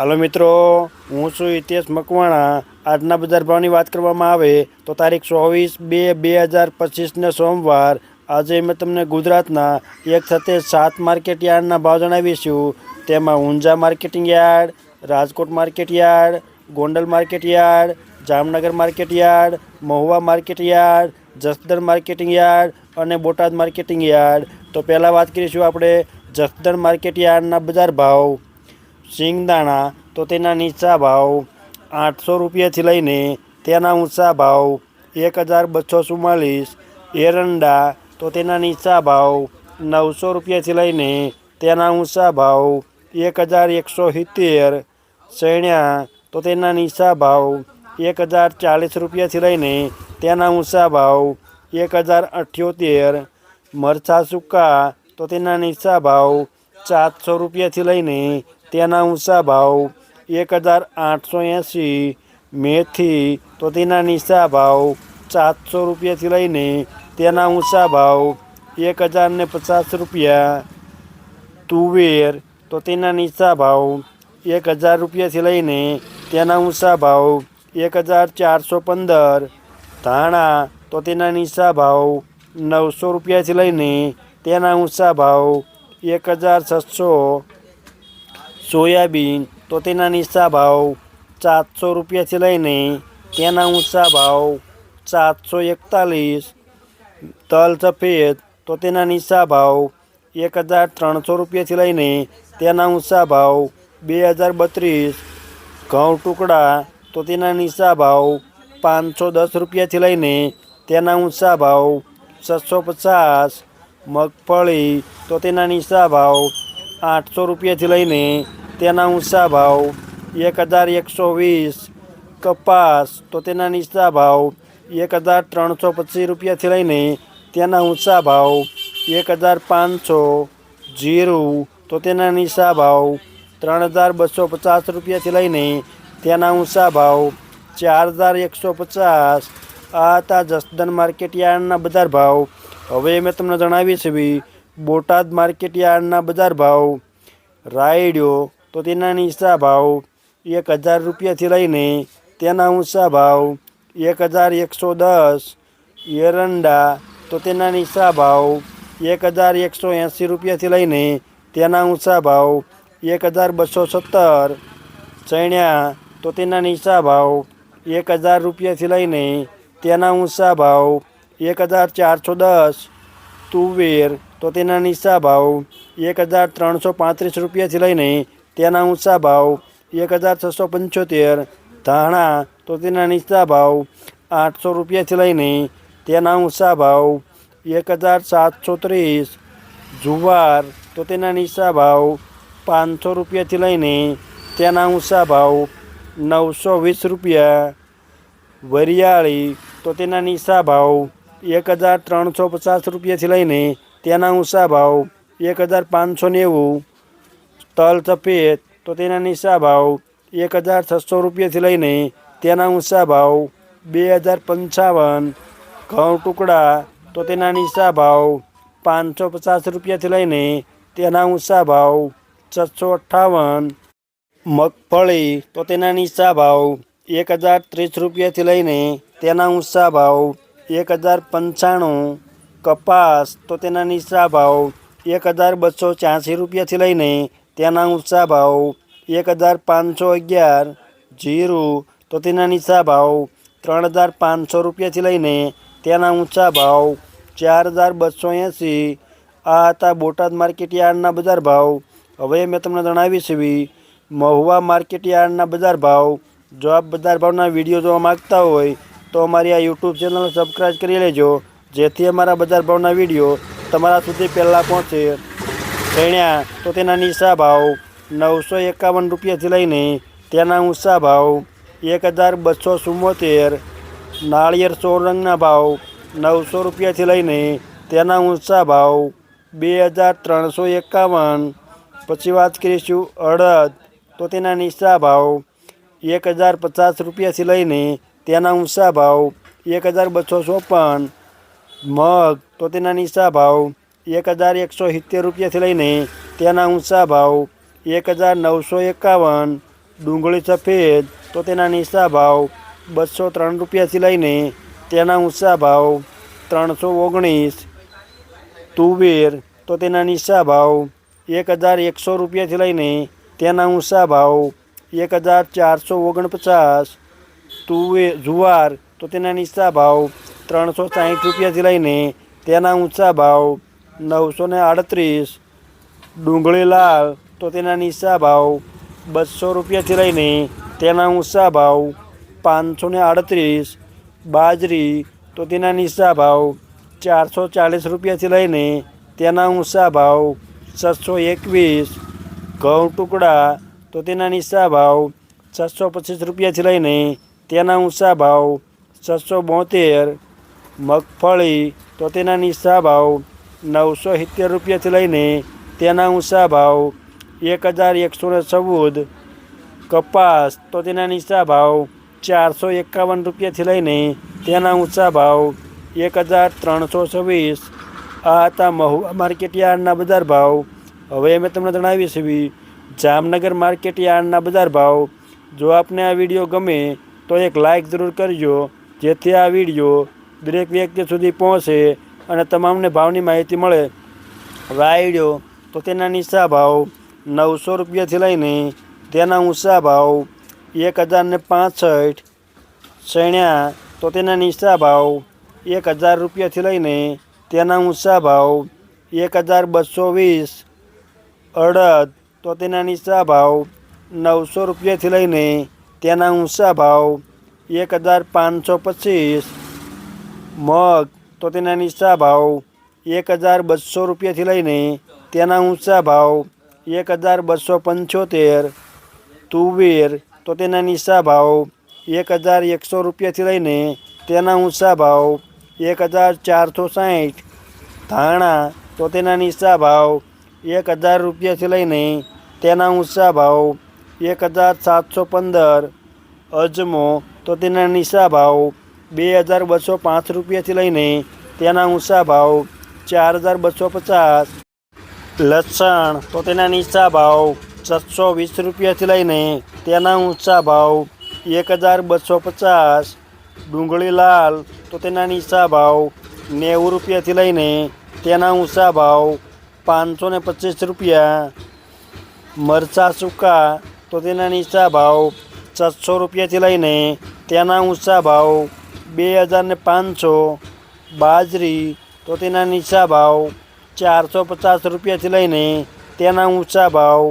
હાલો મિત્રો, હું છું હિતેશ મકવાણા. આજના બજાર ભાવની વાત કરવામાં આવે તો તારીખ ચોવીસ બે બે હજાર પચીસને સોમવાર. આજે મેં તમને ગુજરાતના એક સાથે સાત માર્કેટ યાર્ડના ભાવ જણાવીશું. તેમાં Unjha marketing yard, Rajkot market yard, Gondal market yard, Jamnagar market yard, Mahuva market yard, Jasdan marketing yard અને બોટાદ માર્કેટિંગ યાર્ડ. તો પહેલાં વાત કરીશું આપણે જસદણ માર્કેટ યાર્ડના બજાર ભાવ. સિંગદાણા તો તેના નીચા ભાવ આઠસો રૂપિયાથી લઈને તેના ઊંચા ભાવ એક હજાર બસો ચુમ્માલીસ એરંડા તો તેના નીચા ભાવ નવસો રૂપિયાથી લઈને તેના ઊંચા ભાવ એક હજાર એકસો સિત્તેર ચણ્યા તો તેના નીચા ભાવ એક હજાર ચાલીસ રૂપિયાથી લઈને તેના ઊંચા ભાવ એક હજાર અઠ્યોતેર મરચાં સૂકા તો તેના નીચા ભાવ સાતસો રૂપિયાથી લઈને તેના ઊંચા ભાવ એક હજાર આઠસો એંસી મેથી તો તેના નીચા ભાવ સાતસો રૂપિયાથી લઈને તેના ઊંચા ભાવ એક હજાર ને પચાસ રૂપિયા તુવેર તો તેના નીચા ભાવ એક હજાર રૂપિયાથી લઈને તેના ઊંચા ભાવ એક હજાર ચારસો પંદર ધાણા તો તેના નીચા ભાવ નવસો રૂપિયાથી લઈને તેના ઊંચા ભાવ એક હજાર છસો સોયાબીન, તો તેના નીચા ભાવ સાતસો રૂપિયાથી લઈને તેના ઊંચા ભાવ સાતસો એકતાલીસ. તલ સફેદ, તો તેના નીચા ભાવ એક હજાર ત્રણસો રૂપિયાથી લઈને તેના ઊંચા ભાવ બે હજાર બત્રીસ. ઘઉં ટુકડા, તો તેના નીચા ભાવ પાંચસો દસ રૂપિયાથી લઈને તેના ઊંચા ભાવ છસો પચાસ. મગફળી, તો તેના નીચા ભાવ આઠસો રૂપિયાથી લઈને તેના ઊંચા ભાવ એક હજાર એકસો વીસ કપાસ, તો તેના નીચા ભાવ એક હજાર ત્રણસો પચીસ રૂપિયાથી લઈને તેના ઊંચા ભાવ એક હજાર પાંચસો જીરું, તો તેના નીચા ભાવ ત્રણ હજાર બસો પચાસ રૂપિયાથી લઈને તેના ઊંચા ભાવ ચાર હજાર એકસો પચાસ. આ હતા જસદન માર્કેટ યાર્ડના બજાર ભાવ. હવે મેં તમને જણાવી છે બોટાદ માર્કેટ યાર્ડના બજાર ભાવ. રાયડ્યો તો તેના નીચા ભાવ એક હજાર રૂપિયાથી લઈને તેના ઊંચા ભાવ એક હજાર એકસો દસ, એરંડા, તો તેના નીચા ભાવ એક હજાર એકસો એંસી રૂપિયાથી લઈને તેના ઊંચા ભાવ એક હજાર બસો સત્તર, ચણ્યા, તો તેના નીચા ભાવ એક હજાર રૂપિયાથી લઈને તેના ઊંચા ભાવ એક હજાર ચારસો દસ, તુવેર, તો તેના નીચા ભાવ એક હજાર ત્રણસો પાંત્રીસ રૂપિયાથી લઈને તેના ઊંચા ભાવ એક હજાર છસો પંચોતેર, ધાણા તો તેના નીચા ભાવ આઠસો રૂપિયાથી લઈને તેના ઊંચા ભાવ એક હજાર સાતસો ત્રીસ, જુવાર તો તેના નીચા ભાવ પાંચસો રૂપિયાથી લઈને તેના ઊંચા ભાવ નવસો વીસ રૂપિયા, વરિયાળી તો તેના નીચા ભાવ એક હજાર ત્રણસો પચાસ રૂપિયાથી લઈને તેના ઊંચા ભાવ એક હજાર પાંચસો નેવું તલ સફેદ તો તેના નીચા ભાવ એક હજાર છસો રૂપિયાથી લઈને તેના ઊંચા ભાવ બે હજાર પંચાવન ઘઉં ટુકડા, તો તેના નીચા ભાવ પાંચસો પચાસ રૂપિયાથી લઈને તેના ઊંચા ભાવ છસો અઠ્ઠાવન મગફળી, તો તેના નીચા ભાવ એક હજાર ત્રીસ રૂપિયાથી લઈને તેના ઊંચા ભાવ એક હજાર પંચાણું કપાસ, તો તેના નીચા ભાવ એક હજાર બસો ચાંસી રૂપિયાથી લઈને તેના ઊંચા ભાવ એક હજાર પાંચસો અગિયાર, જીરું તો તેના નીચા ભાવ ત્રણ હજાર પાંચસો રૂપિયાથી લઈને તેના ઊંચા ભાવ ચાર હજાર બસો એંસી. આ હતા બોટાદ માર્કેટ યાર્ડના બજાર ભાવ. હવે મેં તમને જણાવી છે મહુવા માર્કેટ યાર્ડના બજાર ભાવ. જો આપ બજાર ભાવના વીડિયો જોવા માગતા હોય, તો અમારી આ યુટ્યુબ ચેનલ સબસ્ક્રાઈબ કરી લેજો, જેથી અમારા બજાર ભાવના વીડિયો તમારા સુધી પહેલાં પહોંચે. ચણ્યા તો તેના નીચા ભાવ નવસો એકાવન રૂપિયાથી લઈને તેના ઊંચા ભાવ એક હજાર બસો ચુમ્મોતેર. નાળિયેર સોળ રંગના ભાવ નવસો રૂપિયાથી લઈને તેના ઊંચા ભાવ બે હજાર ત્રણસો એકાવન. પછી વાત કરીશું અડદ. તો તેના નીચા ભાવ એક હજાર પચાસ રૂપિયાથી લઈને તેના ઊંચા ભાવ એક હજાર બસો ચોપન. મગ. તો તેના નીચા ભાવ એક હજાર એકસો સિત્તેર રૂપિયાથી લઈને તેના ઊંચા ભાવ એક હજાર નવસો એકાવન, ડુંગળી સફેદ, તો તેના નીચા ભાવ બસો ત્રણ રૂપિયાથી લઈને તેના ઊંચા ભાવ ત્રણસો ઓગણીસ, તુવેર, તો તેના નીચા ભાવ એક હજાર એકસો રૂપિયાથી લઈને તેના ઊંચા ભાવ એક હજાર ચારસો ઓગણપચાસ, તુવે, જુવાર, તો તેના નીચા ભાવ ત્રણસો સાહીઠ રૂપિયાથી લઈને તેના ઊંચા ભાવ નવસો ને આડત્રીસ, ડુંગળી લાલ, તો તેના નીચા ભાવ બસો રૂપિયાથી લઈને તેના ઊંચા ભાવ પાંચસો ને આડત્રીસ, બાજરી, તો તેના નીચા ભાવ ચારસો ચાલીસ રૂપિયાથી લઈને તેના ઊંચા ભાવ છસો એકવીસ, ઘઉં ટુકડા, તો તેના નીચા ભાવ છસો પચીસ રૂપિયાથી લઈને તેના ઊંચા ભાવ છસો બોતેર, મગફળી, તો તેના નીચા ભાવ નવસો સિત્તેર રૂપિયાથી લઈને તેના ઊંચા ભાવ એક હજાર એકસો ને ચૌદ, કપાસ તો તેના નીચા ભાવ ચારસો એકાવન રૂપિયાથી લઈને તેના ઊંચા ભાવ એક હજાર ત્રણસો છવ્વીસ. આ હતા મહુવા માર્કેટ યાર્ડના બજાર ભાવ. હવે અમે તમને જણાવી છીએ જામનગર માર્કેટ યાર્ડના બજાર ભાવ. જો આપને આ વીડિયો ગમે તો એક લાઇક જરૂર કરજો, જેથી આ વીડિયો દરેક વ્યક્તિ સુધી પહોંચે અને તમામને ભાવની માહિતી મળે. વાયડ્યો તો તેના નીચા ભાવ નવસો રૂપિયાથી લઈને તેના ઊંચા ભાવ એક હજારને પાંસઠ ચણ્યા તો તેના નીચા ભાવ એક હજાર રૂપિયાથી લઈને તેના ઊંચા ભાવ એક હજાર બસો વીસ અડદ, તો તેના નીચા ભાવ નવસો રૂપિયાથી લઈને તેના ઊંચા ભાવ એક હજાર પાંચસો પચીસ મગ તો તેના નીચા ભાવ એક હજાર બસો રૂપિયાથી લઈને તેના ઊંચા ભાવ એક હજાર બસો પંચોતેર, તુવેર, તો તેના નીચા ભાવ એક હજાર એકસો રૂપિયાથી લઈને તેના ઊંચા ભાવ એક હજાર ચારસો સાઠ ધાણા, તો તેના નીચા ભાવ એક હજાર રૂપિયાથી લઈને તેના ઊંચા ભાવ એક હજાર સાતસો પંદર, અજમો, તો તેના નીચા ભાવ બે હજાર બસો પાંચ રૂપિયાથી લઈને તેના ઊંચા ભાવ ચાર હજાર બસો પચાસ. લસણ તો તેના નીચા ભાવ છસો વીસ રૂપિયાથી લઈને તેના ઊંચા ભાવ એક હજાર બસો પચાસ. ડુંગળી લાલ તો તેના નીચા ભાવ નેવું રૂપિયાથી લઈને તેના ઊંચા ભાવ પાંચસો ને પચીસ રૂપિયા. મરચાં સૂકા તો તેના નીચા ભાવ છસો રૂપિયાથી લઈને તેના ઊંચા ભાવ બે હજારને પાંચસો, બાજરી તો તેના નીચા ભાવ ચારસો પચાસ રૂપિયાથી લઈને તેના ઊંચા ભાવ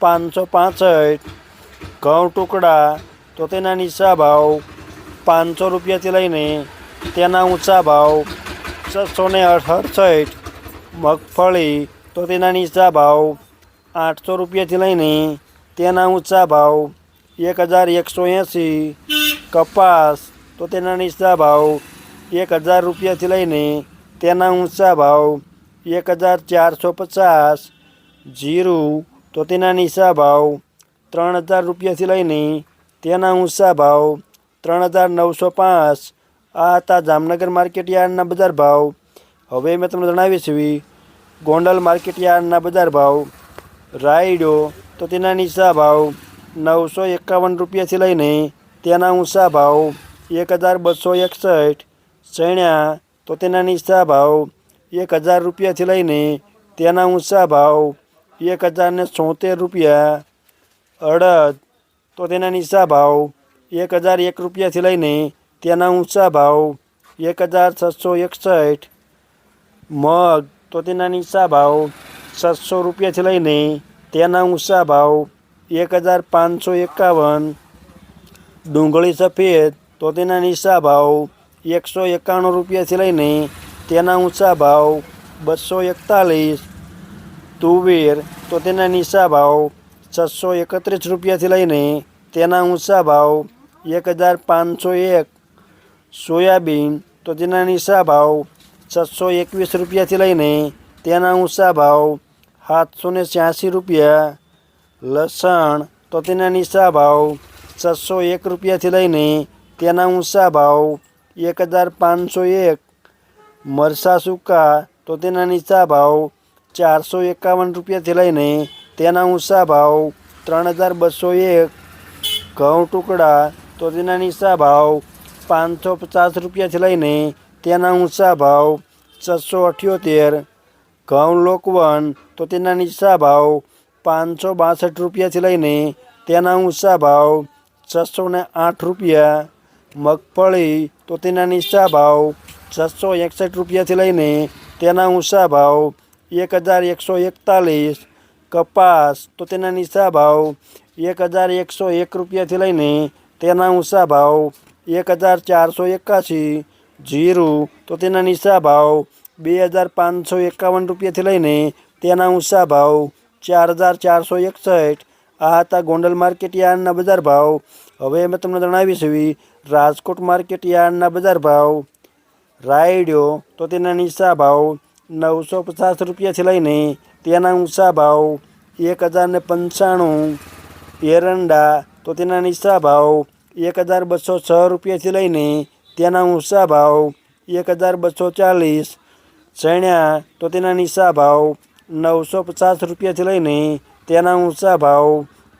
પાંચસો પાસઠ, ઘઉં ટુકડા તો તેના નીચા ભાવ પાંચસો રૂપિયાથી લઈને તેના ઊંચા ભાવ છસો ને અડસઠ, મગફળી તો તેના નીચા ભાવ આઠસો રૂપિયાથી લઈને તેના ઊંચા ભાવ એક હજાર એકસો એંસી, કપાસ તો તેના નીચા ભાવ એક હજાર રૂપિયાથી લઈને તેના ઊંચા ભાવ એક હજાર ચારસો પચાસ જીરું તો તેના નીચા ભાવ ત્રણ હજાર રૂપિયાથી લઈને તેના ઊંચા ભાવ ત્રણ હજાર નવસો પાંચ. આ હતા જામનગર માર્કેટ યાર્ડના બજાર ભાવ. હવે મેં તમને જણાવીશ છે, ગોંડલ માર્કેટ યાર્ડના બજાર ભાવ. રાયડો તો તેના નીચા ભાવ નવસો એકાવન રૂપિયાથી લઈને તેના ઊંચા ભાવ એક હજાર બસો એકસઠ ચણ્યા તો તેના નીચા ભાવ એક હજાર રૂપિયાથી લઈને તેના ઊંચા ભાવ એક હજાર ને છોતેર રૂપિયા અડદ તો તેના નીચા ભાવ એક હજાર એક રૂપિયાથી લઈને તેના ઊંચા ભાવ એક હજાર છસો એકસઠ મગ તો તેના નીચા ભાવ છસો રૂપિયાથી લઈને તેના ઊંચા ભાવ એક હજાર પાંચસો એકાવન ડુંગળી સફેદ તો તેના નીચા ભાવ એકસો એકાણું રૂપિયાથી લઈને તેના ઊંચા ભાવ બસો એકતાલીસ તુવેર, તો તેના નીચા ભાવ છસો એકત્રીસ રૂપિયાથી લઈને તેના ઊંચા ભાવ એક હજાર પાંચસો એક સોયાબીન, તો તેના નીચા ભાવ છસો એકવીસ રૂપિયાથી લઈને તેના ઊંચા ભાવ સાતસો ને છ્યાસી રૂપિયા લસણ, તો તેના નીચા ભાવ છસો એક રૂપિયાથી લઈને તેના ઊંચા ભાવ એક હજાર પાંચસો એક. મરસા સૂકા, તો તેના નીચા ભાવ ચારસો એકાવન રૂપિયાથી લઈને તેના ઊંચા ભાવ ત્રણ હજાર બસો એક. ઘઉં ટુકડા, તો તેના નીચા ભાવ પાંચસો પચાસ રૂપિયાથી લઈને તેના ઊંચા ભાવ છસો અઠ્યોતેર. ઘઉં લોકવન, તો તેના નીચા ભાવ પાંચસો બાસઠ રૂપિયાથી લઈને તેના ઊંચા ભાવ છસો ને આઠ રૂપિયા. મગફળી તો તેના નીચા ભાવ છસો એકસઠ રૂપિયાથી લઈને તેના ઊંચા ભાવ એક હજાર એકસો એકતાલીસ. કપાસ તો તેના નીચા ભાવ એક હજાર એકસો એક રૂપિયાથી લઈને તેના ઊંચા ભાવ એક હજાર ચારસો એકાશી. જીરું તો તેના નીચા ભાવ બે હજાર પાંચસો એકાવન રૂપિયાથી લઈને તેના ઊંચા ભાવ ચાર હજાર ચારસો એકસઠ. આ હતા ગોંડલ માર્કેટ યાર્ડના બજાર ભાવ હવે અમે તમને જણાવીશ એવી રાજકોટ માર્કેટ યાર્ડના બજાર ભાવ. રાયડ્યો તો તેના નીચા ભાવ નવસો પચાસ રૂપિયાથી લઈને તેના ઊંચા ભાવ એક હજાર ને પંચાણું. એરંડા તો તેના નીચા ભાવ એક હજાર બસો છ રૂપિયાથી લઈને તેના ઊંચા ભાવ એક હજાર બસો ચાલીસ. ચણ્યા તો તેના નીચા ભાવ નવસો પચાસ રૂપિયાથી લઈને તેના ઊંચા ભાવ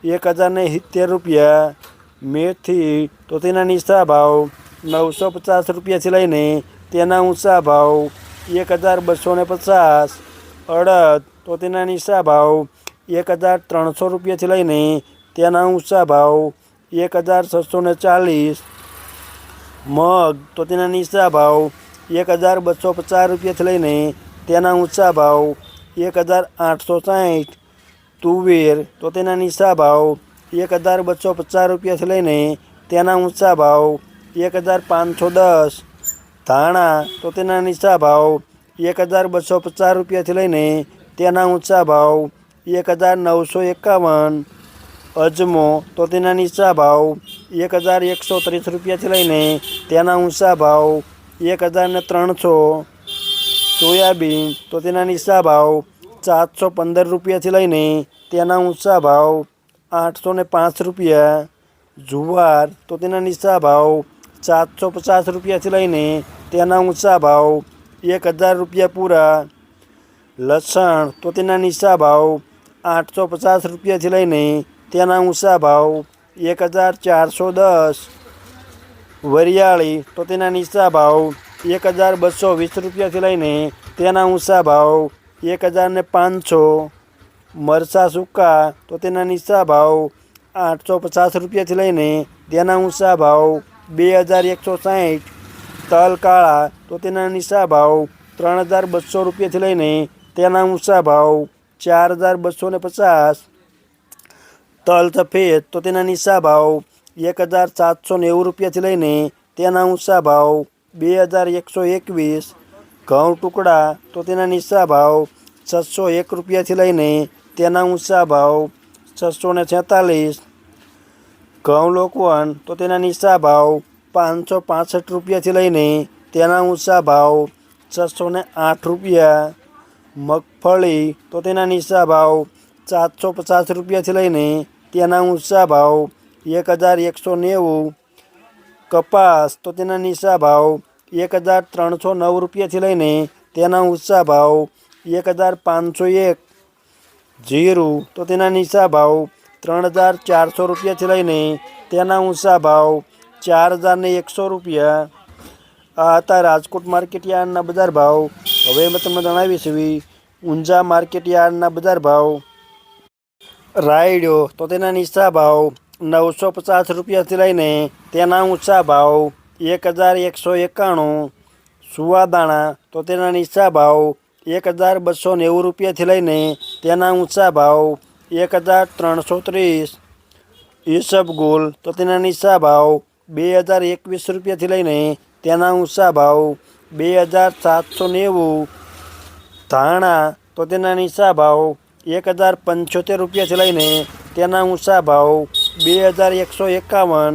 એક હજાર ને સિત્તેર રૂપિયા. મેથી, તો તેના નીચા ભાવ નવસો પચાસ રૂપિયાથી લઈને તેના ઊંચા ભાવ એક હજાર બસો ને પચાસ. અડદ, તો તેના નીચા ભાવ એક હજાર ત્રણસો રૂપિયાથી લઈને તેના ઊંચા ભાવ એક હજાર છસો ને ચાલીસ. મગ, તો તેના નીચા ભાવ એક હજાર બસો પચાસ રૂપિયાથી લઈને તેના ઊંચા ભાવ એક હજાર આઠસો સાઠ તુવેર, તો તેના નીચા ભાવ એક હજાર બસો પચાસ રૂપિયાથી લઈને તેના ઊંચા ભાવ એક હજાર પાંચસો દસ. ધાણા તો તેના નીચા ભાવ એક હજાર બસો પચાસ રૂપિયાથી લઈને તેના ઊંચા ભાવ એક હજાર નવસો એકાવન. અજમો તો તેના નીચા ભાવ એક હજાર એકસો ત્રીસ રૂપિયાથી લઈને તેના ઊંચા ભાવ એક હજાર ને ત્રણસો. સોયાબીન તો તેના નીચા ભાવ સાતસો પંદર રૂપિયાથી લઈને તેના ઊંચા ભાવ આઠસો ને પાંચ રૂપિયા, જુવાર, તો તેના નીચા ભાવ સાતસો પચાસ રૂપિયાથી લઈને તેના ઊંચા ભાવ એક હજાર રૂપિયા પૂરા. લસણ, તો તેના નીચા ભાવ આઠસો પચાસ રૂપિયાથી લઈને તેના ઊંચા ભાવ એક હજાર ચારસો દસ. વરિયાળી, તો તેના નીચા ભાવ એક હજાર બસો વીસ રૂપિયાથી લઈને તેના ઊંચા ભાવ એક હજાર ને પાંચસો. મરચાં સૂકા, તો તેના નીચા ભાવ આઠસો પચાસ રૂપિયાથી લઈને તેના ઊંચા ભાવ બે હજાર એકસો સાઠ તલ કાળા, તો તેના નીચા ભાવ ત્રણ હજાર બસો રૂપિયાથી લઈને તેના ઊંચા ભાવ ચાર હજાર બસો ને પચાસ. તલ સફેદ, તો તેના નીચા ભાવ એક હજાર સાતસો નેવું રૂપિયાથી લઈને તેના ઊંચા ભાવ બે હજાર એકસો એકવીસ. ઘઉં ટુકડા, તો તેના નીચા ભાવ છસો એક રૂપિયાથી લઈને તેના ઊંચા ભાવ છસો ને છેતાલીસ. ઘઉં લોકવન, તો તેના નીચા ભાવ પાંચસો પાસઠ રૂપિયાથી લઈને તેના ઊંચા ભાવ છસો ને આઠ રૂપિયા. મગફળી, તો તેના નીચા ભાવ સાતસો પચાસ રૂપિયાથી લઈને તેના ઊંચા ભાવ એક હજાર એકસો નેવું. કપાસ, તો તેના નીચા ભાવ એક હજાર ત્રણસો નવ રૂપિયાથી લઈને તેના ઊંચા ભાવ એક હજાર પાંચસો એક. જીરું, તો તેના નીચા ભાવ ત્રણ હજાર ચારસો રૂપિયાથી લઈને તેના ઊંચા ભાવ ચાર હજાર ને એકસો રૂપિયા આ હતા રાજકોટ માર્કેટ યાર્ડના બજાર ભાવ. હવે મેં તમને જણાવીશ ઊંઝા માર્કેટ યાર્ડના બજાર ભાવ. રાયડો, તો તેના નીચા ભાવ નવસો પચાસ રૂપિયાથી લઈને તેના ઊંચા ભાવ એક હજાર એકસો એકાણું. સુવાદાણા, તો તેના નીચા ભાવ એક હજાર બસો નેવું રૂપિયાથી લઈને તેના ઊંચા ભાવ એક હજાર ત્રણસો ત્રીસ. ઈસબગુલ તો તેના નીચા ભાવ બે હજાર એકવીસ રૂપિયાથી લઈને તેના ઊંચા ભાવ બે હજાર સાતસો નેવું. ધાણા તો તેના નીચા ભાવ એક હજાર પંચોતેર રૂપિયાથી લઈને તેના ઊંચા ભાવ બે હજાર એકસો એકાવન.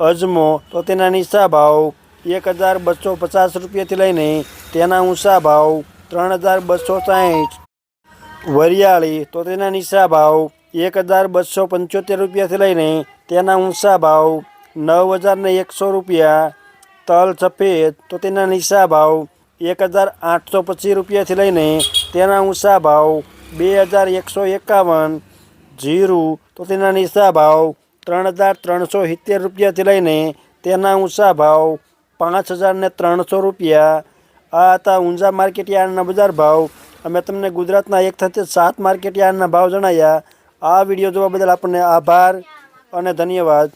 અજમો તો તેના નીચા ભાવ એક હજાર બસો પચાસ રૂપિયાથી લઈને તેના ઊંચા ભાવ ત્રણ હજાર બસો સાઠ વરિયાળી, તો તેના નીચા ભાવ એક હજાર બસો પંચોતેર રૂપિયાથી લઈને તેના ઊંચા ભાવ નવ હજાર ને એકસો રૂપિયા. તલ સફેદ, તો તેના નીચા ભાવ એક હજાર આઠસો પચીસ રૂપિયાથી લઈને તેના ઊંચા ભાવ બે હજાર એકસો એકાવન. જીરું, તો તેના નીચા ભાવ ત્રણ હજાર ત્રણસો સિત્તેર રૂપિયાથી લઈને તેના ઊંચા ભાવ પાંચ હજાર ને ત્રણસો રૂપિયા. આ હતા ઊંઝા માર્કેટ યાર્ડના બજાર ભાવ અમે તમને ગુજરાતના એક થતી સાત માર્કેટ યાર્ડના ભાવ જણાવ્યા આ વીડિયો જોવા બદલ આપણને આભાર અને ધન્યવાદ.